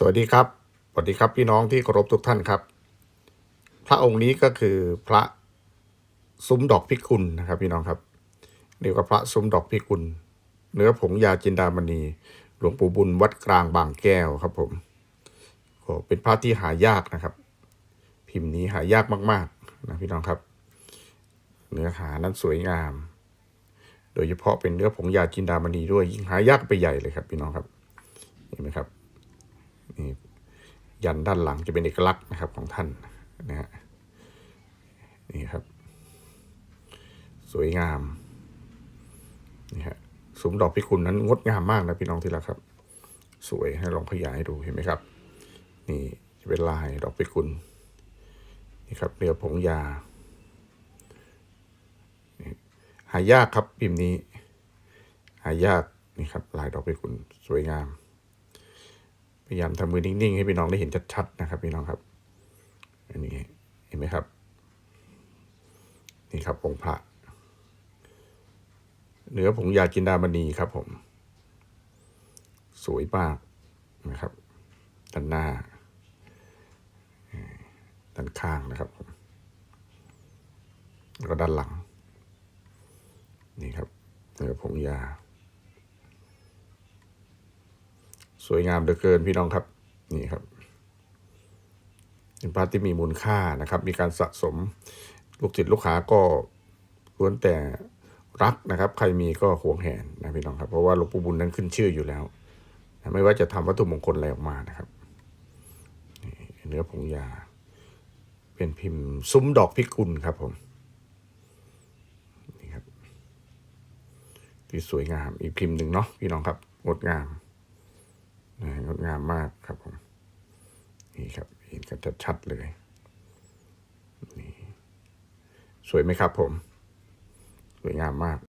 สวัสดีครับ สวัสดีครับพี่น้องที่เคารพทุกท่านครับ พระองค์นี้ก็คือพระซุ้มดอกพิกุลนะครับพี่น้องครับเรียกว่าพระซุ้มดอกพิกุล เนื้อผงยาจินดามณี หลวงปู่บุญวัดกลางบางแก้วครับผมก็เป็นพระที่หายากนะครับ พิมพ์นี้หายากมากๆนะพี่น้องครับ เนื้อหานั้นสวยงาม โดยเฉพาะเป็นเนื้อผงยาจินดามณีด้วยยิ่งหายากไปใหญ่เลยครับพี่น้องครับเห็นไหมครับ นี่ยันด้านหลังจะเป็นเอกลักษณ์นะครับของท่านนะฮะนี่ครับ สวยงามนี่ฮะสุมดอกพิกุลนั้นงดงามมากนะพี่น้องที่รักครับ สวยให้ลองขยายให้ดูเห็นไหมครับ นี่จะเป็นลายดอกพิกุลนี่ครับเนื้อผงยานี่หายากครับพิมพ์นี้ หายากนี่ครับลายดอกพิกุลสวยงาม พยายามทำมือนิ่งๆ ให้พี่น้องได้เห็นชัดๆนะครับพี่น้องครับ อันนี้เห็นไหมครับ นี่ครับองค์พระเนื้อผงยาจินดามณีครับผม สวยมากนะครับด้านหน้าด้านข้างนะครับผมแล้วก็ด้านหลัง นี่ครับเนื้อผงยา สวยงามเหลือเกินพี่น้องครับ นี่ครับเป็นพระที่มีมูลค่านะครับ มีการสะสมลูกศิษย์ลูกค้าก็ล้วนแต่รักนะครับ ใครมีก็หวงแหนนะพี่น้องครับ เพราะว่าหลวงปู่บุญนั้นขึ้นชื่ออยู่แล้วนะไม่ว่าจะทำวัตถุมงคลอะไรออกมานะครับเนื้อผงยา เป็นพิมพ์ซุ้มดอกพิกุลครับผมนี่ครับที่สวยงามอีกพิมพ์หนึ่งเนาะพี่น้องครับงดงาม งดงามมากครับผม นี่ครับเห็นกันชัดๆเลยนี่สวยไหมครับผม สวยงามมาก